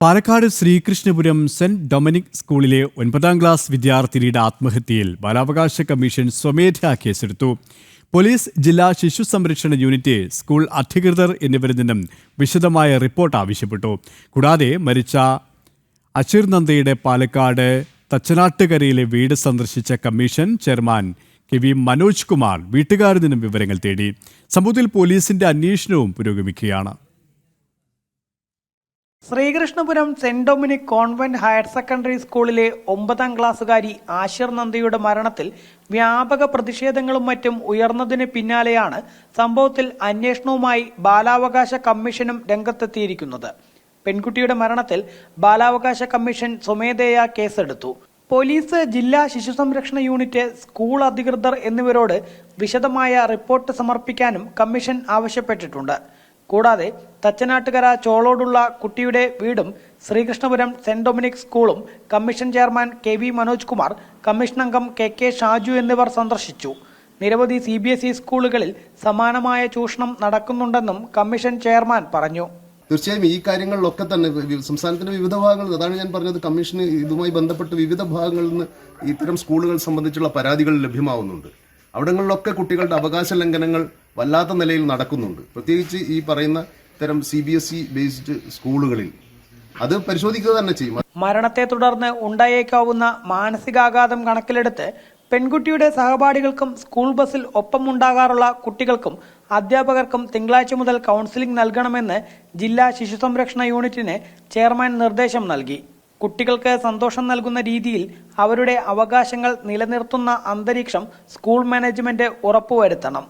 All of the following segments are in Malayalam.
പാലക്കാട് ശ്രീകൃഷ്ണപുരം സെന്റ് ഡൊമിനിക് സ്കൂളിലെ ഒൻപതാം ക്ലാസ് വിദ്യാർത്ഥിനിയുടെ ആത്മഹത്യയിൽ ബാലാവകാശ കമ്മീഷൻ സ്വമേധയാ കേസെടുത്തു. പോലീസ് ജില്ലാ ശിശു സംരക്ഷണ യൂണിറ്റ് സ്കൂൾ അധികൃതർ എന്നിവരിൽ നിന്നും വിശദമായ റിപ്പോർട്ട് ആവശ്യപ്പെട്ടു. കൂടാതെ മരിച്ച അശീർ നന്ദയുടെ പാലക്കാട് തച്ചനാട്ടുകരയിലെ വീട് സന്ദർശിച്ച commission chairman K V Manoj Kumar വീട്ടുകാരിൽ നിന്നും വിവരങ്ങൾ തേടി. സംഭവത്തിൽ പോലീസിന്റെ അന്വേഷണവും പുരോഗമിക്കുകയാണ്. Sreekrishnapuram saint Dominic convent higher secondary സ്കൂളിലെ ഒമ്പതാം ക്ലാസ്സുകാരി ആശിർ നന്ദിയുടെ മരണത്തിൽ വ്യാപക പ്രതിഷേധങ്ങളും മറ്റും ഉയർന്നതിന് പിന്നാലെയാണ് സംഭവത്തിൽ അന്വേഷണവുമായി ബാലാവകാശ കമ്മീഷനും രംഗത്തെത്തിയിരിക്കുന്നത്. പെൺകുട്ടിയുടെ മരണത്തിൽ ബാലാവകാശ കമ്മീഷൻ സ്വമേധയാ കേസെടുത്തു. പോലീസ് ജില്ലാ ശിശു സംരക്ഷണ യൂണിറ്റ് സ്കൂൾ അധികൃതർ എന്നിവരോട് വിശദമായ റിപ്പോർട്ട് സമർപ്പിക്കാനും കമ്മീഷൻ ആവശ്യപ്പെട്ടിട്ടുണ്ട്. കൂടാതെ തച്ചനാട്ടുകര ചോളോടുള്ള കുട്ടിയുടെ വീടും ശ്രീകൃഷ്ണപുരം സെന്റ് ഡൊമിനിക് സ്കൂളും commission chairman K V Manoj Kumar commission അംഗം കെ കെ ഷാജു എന്നിവർ സന്ദർശിച്ചു. നിരവധി സി ബി എസ് ഇ സ്കൂളുകളിൽ സമാനമായ ചൂഷണം നടക്കുന്നുണ്ടെന്നും കമ്മീഷൻ ചെയർമാൻ പറഞ്ഞു. തീർച്ചയായും ഈ കാര്യങ്ങളിലൊക്കെ തന്നെ സംസ്ഥാനത്തിന്റെ വിവിധ ഭാഗങ്ങളിൽ അതാണ് ഞാൻ പറഞ്ഞത് കമ്മീഷന് ഇതുമായി ബന്ധപ്പെട്ട് വിവിധ ഭാഗങ്ങളിൽ നിന്ന് ഇത്തരം സ്കൂളുകൾ സംബന്ധിച്ചുള്ള പരാതികൾ ലഭ്യമാവുന്നുണ്ട്. അവിടങ്ങളിലൊക്കെ കുട്ടികളുടെ അവകാശ ലംഘനങ്ങൾ വല്ലാത്ത നിലയിൽ നടക്കുന്നുണ്ട്. പ്രത്യേകിച്ച് ഈ പറയുന്ന തരം C B S E based സ്കൂളുകളിൽ. അത് പരിശോധിക്കുക തന്നെ ചെയ്യും. മരണത്തെ തുടർന്ന് ഉണ്ടായേക്കാവുന്ന മാനസികാഘാതം കണക്കിലെടുത്ത് പെൺകുട്ടിയുടെ സഹപാഠികൾക്കും സ്കൂൾ ബസ്സിൽ ഒപ്പമുണ്ടാകാറുള്ള കുട്ടികൾക്കും അധ്യാപകർക്കും തിങ്കളാഴ്ച മുതൽ കൗൺസിലിംഗ് നൽകണമെന്ന് ജില്ലാ ശിശു സംരക്ഷണ യൂണിറ്റിന് ചെയർമാൻ നിർദ്ദേശം നൽകി. കുട്ടികൾക്ക് സന്തോഷം നൽകുന്ന രീതിയിൽ അവരുടെ അവകാശങ്ങൾ നിലനിർത്തുന്ന അന്തരീക്ഷം സ്കൂൾ മാനേജ്മെന്റ് ഉറപ്പുവരുത്തണം.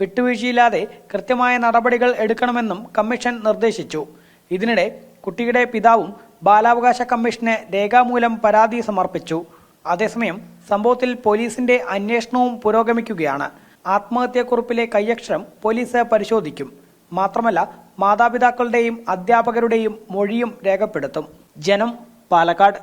വിട്ടുവീഴ്ചയില്ലാതെ കൃത്യമായ നടപടികൾ എടുക്കണമെന്നും കമ്മീഷൻ നിർദ്ദേശിച്ചു. ഇതിനിടെ കുട്ടിയുടെ പിതാവും ബാലാവകാശ കമ്മീഷന് രേഖാമൂലം പരാതി സമർപ്പിച്ചു. അതേസമയം സംഭവത്തിൽ പോലീസിന്റെ അന്വേഷണവും പുരോഗമിക്കുകയാണ്. ആത്മഹത്യാക്കുറിപ്പിലെ കയ്യക്ഷരം പോലീസ് പരിശോധിക്കും. മാത്രമല്ല മാതാപിതാക്കളുടെയും അധ്യാപകരുടെയും മൊഴിയും രേഖപ്പെടുത്തും. ജനം പാലക്കാട്.